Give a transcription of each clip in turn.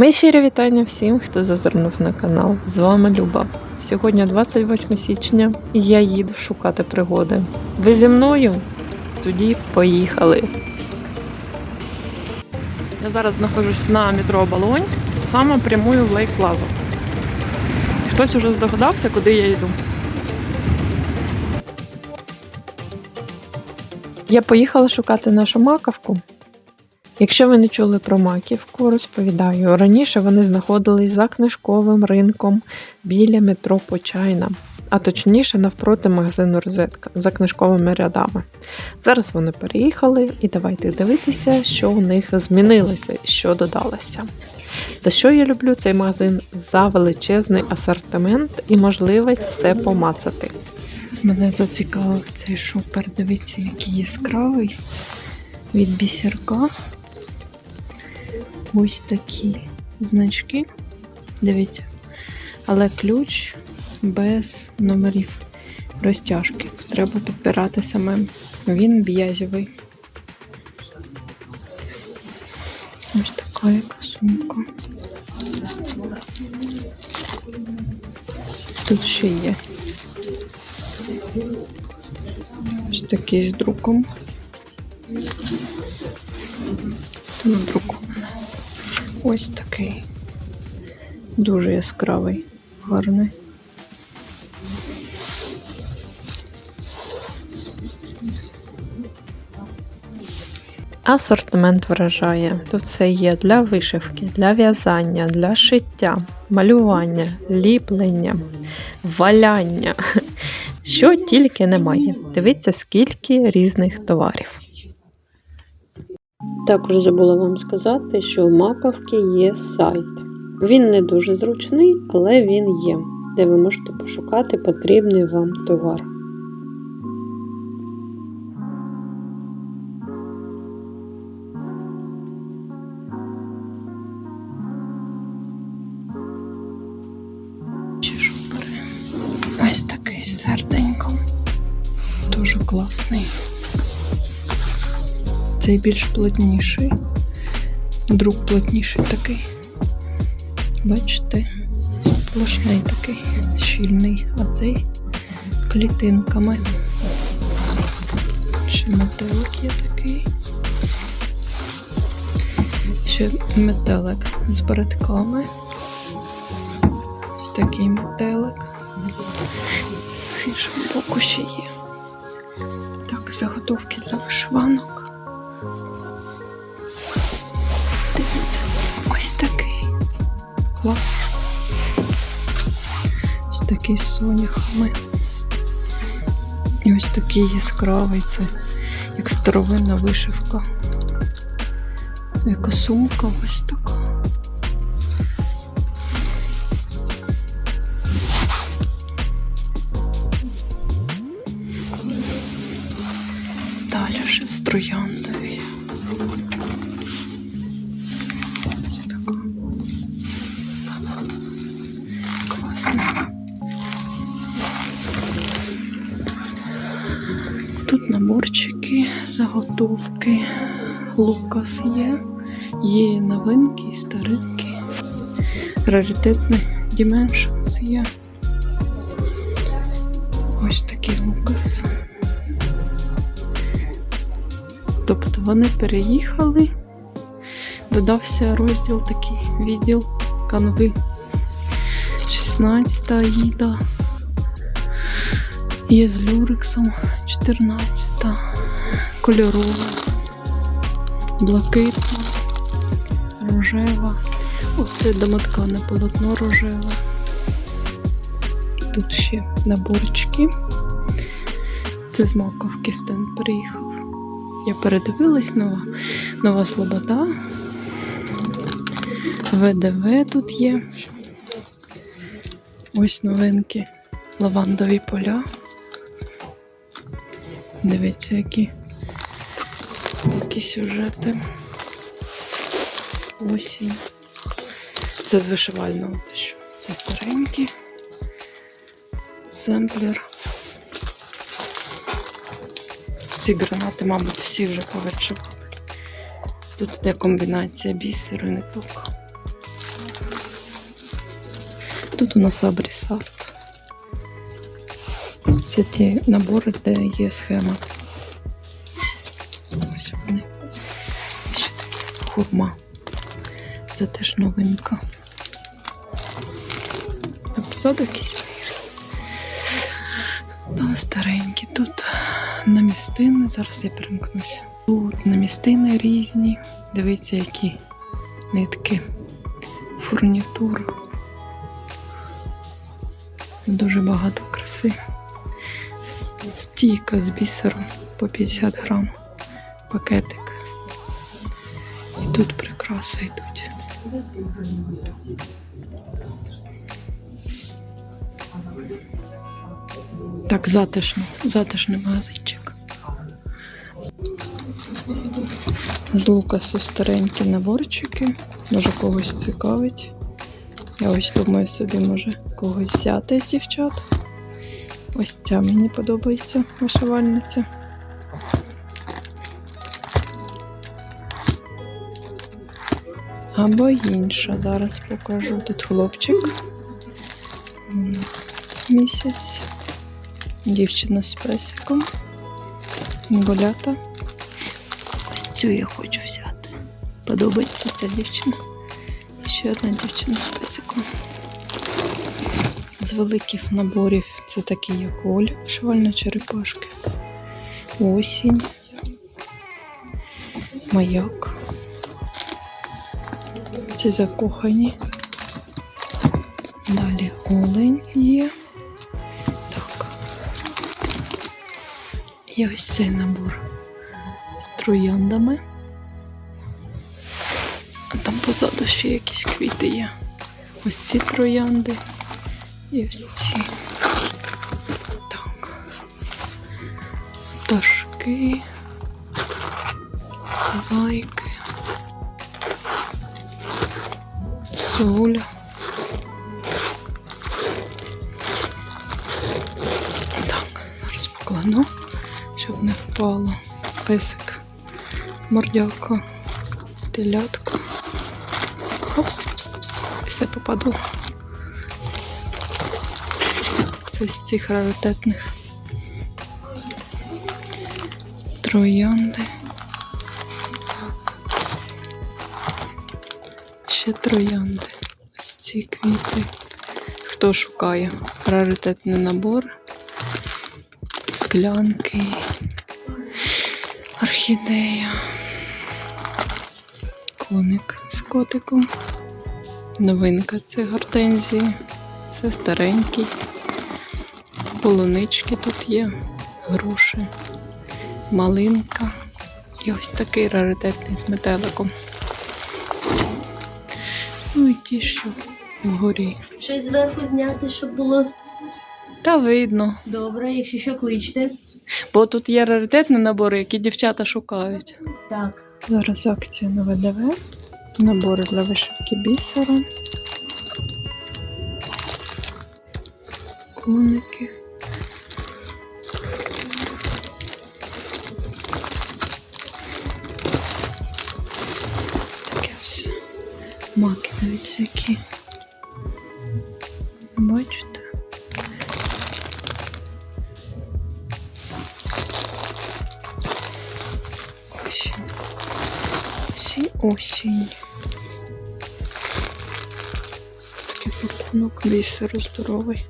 Мої щирі вітання всім, хто зазирнув на канал. З вами Люба. Сьогодні 28 січня і я їду шукати пригоди. Ви зі мною? Тоді поїхали. Я зараз знаходжусь на метро Балонь, саме прямую в Лейк Плазу. Хтось уже здогадався, куди я йду. Я поїхала шукати нашу макавку. Якщо ви не чули про маківку, розповідаю. Раніше вони знаходились за книжковим ринком біля метро Почайна, а точніше навпроти магазину Розетка за книжковими рядами. Зараз вони переїхали, і давайте дивитися, що у них змінилося і що додалося. За що я люблю цей магазин? За величезний асортимент і можливість все помацати. Мене зацікавив цей шопер. Дивіться, який яскравий від бісерка. Ось такі значки. Дивіться. Але ключ без номерів розтяжки. Треба підбирати самим. Він б'язєвий. Ось така яка сумка. Тут ще є. Ось такий з друком. Надруковане. Ось такий. Дуже яскравий, гарний. Асортимент вражає. Тут все є для вишивки, для в'язання, для шиття, малювання, ліплення, валяння. Що тільки немає. Дивіться, скільки різних товарів. Також забула вам сказати, що у Макавки є сайт. Він не дуже зручний, але він є, де ви можете пошукати потрібний вам товар. Ось такий з серденьком. Дуже класний. Цей більш плотніший. Друг плотніший такий. Бачите? Сплошний такий, щільний, а цей клітинками. Ще метелик є такий. Ще метелик з братками. Ось такий метелик. З іншого боку ще є. Так, заготовки для вишиванок. Ось такий. Клас. Ось такий з соняхами. І ось такий яскравий, це як старовинна вишивка. Яка сумка ось така. Тут наборчики, заготовки. Лукас є. Є новинки старинки. Раритетний Dimensions є. Ось такий лукас. Тобто вони переїхали, додався розділ такий, відділ канви. 16 Аїда. Є з люрексом 14 кольорова, блакитна, рожева. Оце домоткане полотно рожеве. Тут ще наборчики. Це з маковки стенд приїхав. Я передивилась нова, нова слобода. ВДВ тут є. Ось новинки. Лавандові поля. Дивіться, які, які сюжети. Осінь. Це з вишивального. Це старенький семплер. Ці гранати, мабуть, всі вже повечили. Тут йде комбінація бісеру і ниток. Тут у нас абрісар. 12 набори, де є схема. Ось вони. Ще хурма. Це теж новинка. Там позаду якісь пігри. Старенькі. Тут намістини, зараз я перемкнуся. Тут намістини різні. Дивіться, які нитки. Фурнітура. Дуже багато краси. Стійка з бісером по 50 грам. Пакетик. І тут прикраси йдуть. Так, затишно, затишний магазинчик. З Лукасу старенькі наборчики. Може когось цікавить. Я ось думаю собі, може когось взяти з дівчат. Ось ця мені подобається вишивальниця. Або інша. Зараз покажу. Тут хлопчик. Місяць. Дівчина з песиком. Болята. Ось цю я хочу взяти. Подобається ця дівчина. Ще одна дівчина з песиком. З великих наборів це такі, як Оля, вишивальна черепашки. Осінь. Маяк. Ці закохані. Далі олень є. Так. І ось цей набор з трояндами. А там позаду ще якісь квіти є. Ось ці троянди. І ось ці. Пташки. Зайки. Соля. Так, зараз покладу, щоб не впало. Песик, мордяка, телятка. Опс, опс, опс. І все попаду. Це з цих раритетних троянди. Ще троянди. Ось ці квіти. Хто шукає раритетний набор, склянки, орхідея, коник з котиком. Новинка це гортензії, це старенький. Полунички тут є, груші, малинка і ось такий раритетний з метеликом. Ну і ті, що вгорі. Щось зверху зняти, щоб було Та видно. добре, якщо що кличте. Бо тут є раритетні набори, які дівчата шукають. Так. Зараз акція на ВДВ. Набори для вишивки бісером. Коники. Пакунок бісеру здоровий.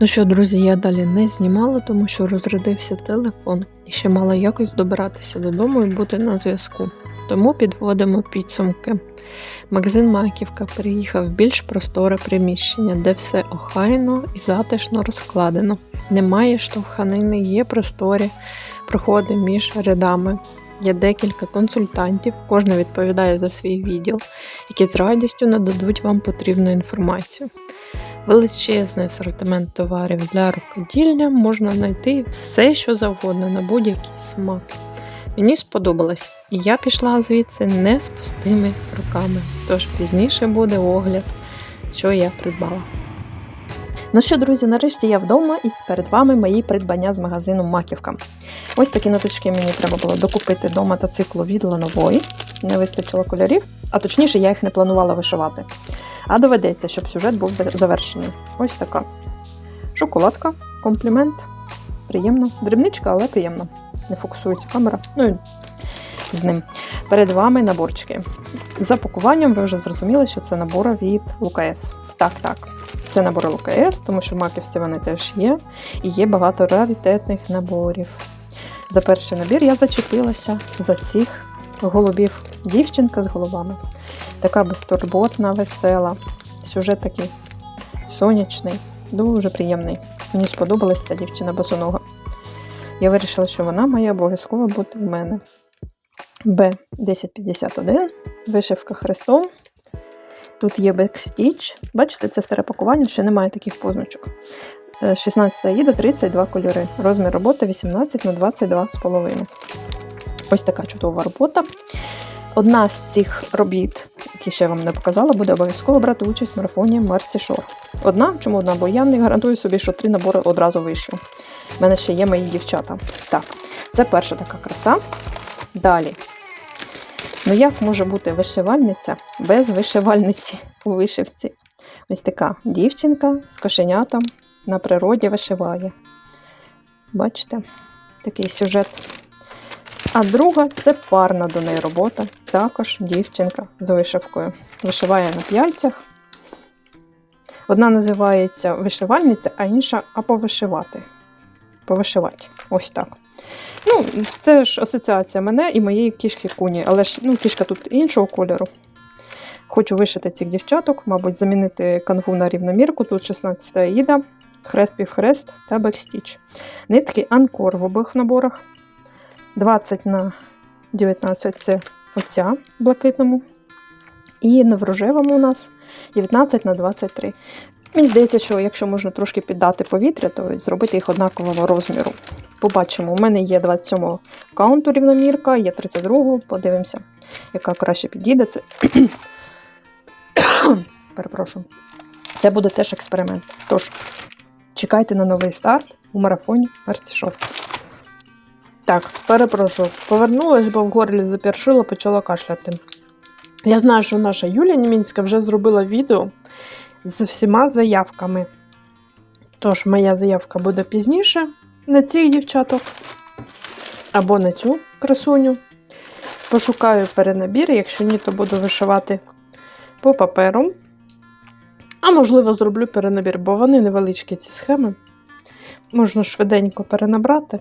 Ну що, друзі, я далі не знімала, тому що розрядився телефон і ще мала якось добиратися додому і бути на зв'язку. Тому підводимо підсумки. Магазин Маківка переїхав в більш просторе приміщення, де все охайно і затишно розкладено. Немає штовханини, є просторі, проходи між рядами. Є декілька консультантів, кожен відповідає за свій відділ, які з радістю нададуть вам потрібну інформацію. Величезний асортимент товарів для рукоділля можна знайти все, що завгодно на будь-який смак. Мені сподобалось, і я пішла звідси не з пустими руками. Тож пізніше буде огляд, що я придбала. Ну що, друзі, нарешті я вдома і перед вами мої придбання з магазину Маківка. Ось такі ноточки мені треба було докупити до мотоциклу від ланової. Не вистачило кольорів, а точніше, я їх не планувала вишивати. А доведеться, щоб сюжет був завершений. Ось така. Шоколадка, комплімент. Приємно. Дрібничка, але приємно. Не фокусується камера. Ну і з ним. Перед вами наборчики. За пакуванням ви вже зрозуміли, що це набори від ЛКС. Так, так. Це набори ЛКС, тому що в маківці вони теж є. І є багато раритетних наборів. За перший набір я зачепилася за цих голубів. Дівчинка з головами. Така безтурботна, весела. Сюжет такий сонячний, дуже приємний. Мені сподобалась ця дівчина босонога. Я вирішила, що вона має обов'язково бути в мене. Б1051, вишивка хрестом. Тут є бекстіч. Бачите, це старе пакування, ще немає таких позначок. Е, 16 їда, 32 кольори. Розмір роботи 18 на 22,5. Ось така чудова робота. Одна з цих робіт, які ще вам не показала, буде обов'язково брати участь в марафоні Мерсі Шор. Одна, чому одна? Бо я не гарантую собі, що три набори одразу вийшли. У мене ще є мої дівчата. Так, це перша така краса. Далі. Ну як може бути вишивальниця без вишивальниці у вишивці? Ось така дівчинка з кошенятом на природі вишиває. Бачите, такий сюжет. А друга це парна до неї робота. Також дівчинка з вишивкою. Вишиває на п'яльцях. Одна називається вишивальниця, а інша а повишивати. Повишивати. Ось так. Ну, це ж асоціація мене і моєї кішки куні, але ж ну, кішка тут іншого кольору. Хочу вишити цих дівчаток, мабуть, замінити канву на рівномірку. Тут 16 аїда, хрест півхрест та бекстіч. Нитки анкор в обох наборах. 20 на 19 це оця блакитному. І в рожевому у нас 19 на 23. Мені здається, що якщо можна трошки піддати повітря, то зробити їх однакового розміру. Побачимо, у мене є 27 каунту рівномірка, є 32 подивимося, яка краще підійде. Це... Перепрошую. Це буде теж експеримент. Тож, чекайте на новий старт у марафоні Мерцішов. Так, перепрошую, повернулась, бо в горлі запершило, почала кашляти. Я знаю, що наша Юлія Німінська вже зробила відео з всіма заявками. Тож, моя заявка буде пізніше на цих дівчаток або на цю красуню. Пошукаю перенабір, якщо ні, то буду вишивати по паперу. А можливо, зроблю перенабір, бо вони невеличкі ці схеми. Можна швиденько перенабрати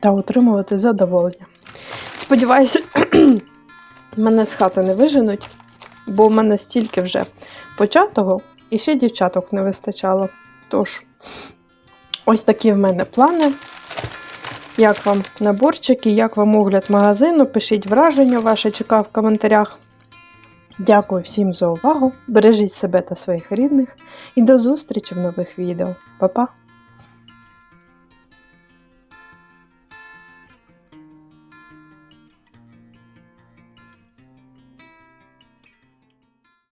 та отримувати задоволення. Сподіваюся, мене з хати не виженуть, бо в мене стільки вже початого і ще дівчаток не вистачало. Тож, ось такі в мене плани. Як вам наборчики, як вам огляд магазину? Пишіть враження ваше, чекаю в коментарях. Дякую всім за увагу. Бережіть себе та своїх рідних і до зустрічі в нових відео. Па-па!